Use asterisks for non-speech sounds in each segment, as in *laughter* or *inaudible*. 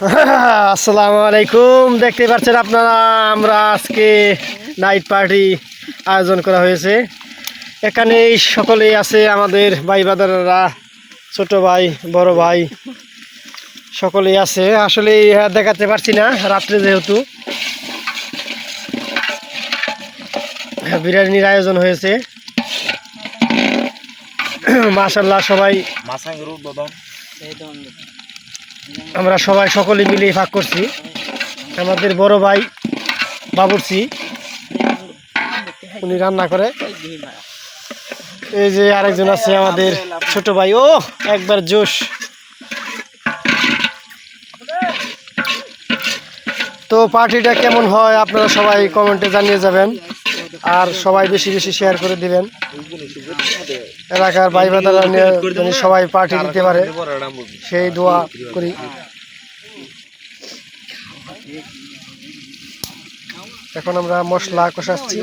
*laughs* আসসালামু আলাইকুম। দেখতে পাচ্ছেন আপনারা আমরা আজকে নাইট পার্টি আয়োজন করা হয়েছে। এখানে সকলেই আছে আমাদের ভাই বাদাররা ছোট ভাই বড় ভাই সকলেই আছে। আসলে দেখাতে পারছি না রাত্রে যেহেতু। হ্যাঁ, বিরিয়ানির আয়োজন হয়েছে। *clears throat* মাশাল্লাহ সবাই আমরা সবাই সকলে মিলে ভাগ করছি। আমাদের বড় ভাই বাবুরচি উনি রান্না করে। এই যে আরেকজন আছে আমাদের ছোট ভাই। ও একবার জোশ। তো পার্টিটা কেমন হয় আপনারা সবাই কমেন্টে জানিয়ে যাবেন। আর সবাই বেশি বেশি শেয়ার করে দিবেন। এলাকার ভাই বাদারা নিয়ে সবাই পার্টি দিতে পারে সেই দোয়া করি। এখন আমরা মশলা কষাচ্ছি।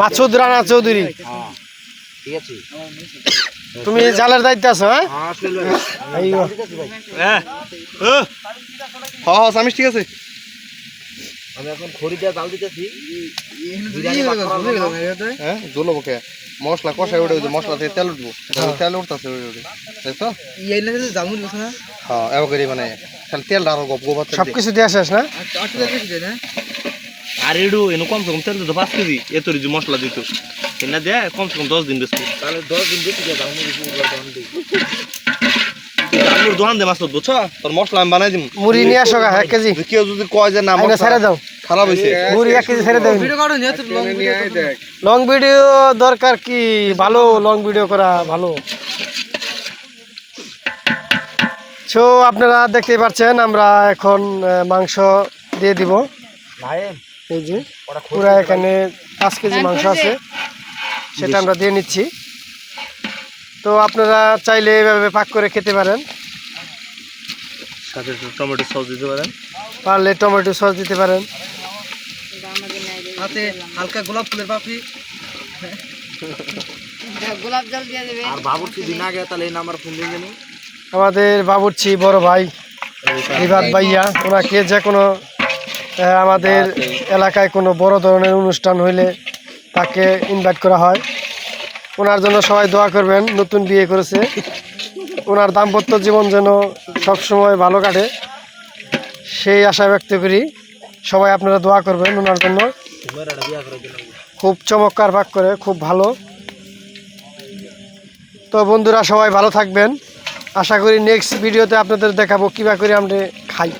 মাসুদ রানা চৌধুরী। তুমি জালের দায়িত্ব আছো হ্যাঁ। হ্যাঁ হ্যাঁ ঠিক আছে। আমি এখন খড়ি দিয়ে জাল দিতেছি। হ্যাঁ জ্বলো বকে মশলা কষাই উঠে মশলা থেকে তেল উঠবো। তেল উঠতেছে ওই তাই তো? হ্যাঁ এবার করে মানে খালি তেল আরও গপ গোবর সবকিছু দিয়ে আসিস না? আর এডু এনে কমসে কম তেল দিত পাঁচ কেজি। এত যে মশলা দিত এনে দেয় কমসে কম দশ দিন বেশি তাহলে দশ দিন বেশি দিয়ে জাল মুড়ি পুরো দোকান দিই আলুর দোকান দে মাছ বুঝছ? তোর মশলা আমি বানাই দিম। মুড়ি নিয়ে আসো গা, এক কেজি। কেউ যদি কয় যে না মশলা ছেড়ে দাও। খারাপ হয়েছে মুড়ি এক কেজি ছেড়ে দাও। লং ভিডিও দরকার কি? ভালো লং ভিডিও করা ভালো। সো আপনারা দেখতে পাচ্ছেন আমরা এখন মাংস দিয়ে দিব। এই যে পুরা এখানে পাঁচ কেজি মাংস আছে। সেটা আমরা দিয়ে নিচ্ছি। তো আপনারা চাইলে এভাবে পাক করে খেতে পারেন। সাথে টমেটো সস দিতে পারেন। পারলে টমেটো সস দিতে পারেন। হাতে হালকা গোলাপ ফুলের পাপড়ি। গোলাপ জল দিয়ে দেবে। আর বাবুর কি দিন আগে তাহলে এই নাম্বার ফোন দিয়ে জানি আমাদের বাবুর্চি বড় ভাই রিবাদ ভাইয়া ওনাকে যে কোনো আমাদের এলাকায় কোনো বড় ধরনের অনুষ্ঠান হইলে তাকে ইনভাইট করা হয়। ওনার জন্য সবাই দোয়া করবেন নতুন বিয়ে করেছে। ওনার দাম্পত্য জীবন যেন সবসময় ভালো কাটে সেই আশা ব্যক্ত করি সবাই আপনারা দোয়া করবেন ওনার জন্য। খুব চমৎকার পাক করে খুব ভালো। তো বন্ধুরা সবাই ভালো থাকবেন। আশা করি নেক্সট ভিডিওতে আপনাদের দেখাবো কিবা করে আমরা খাই।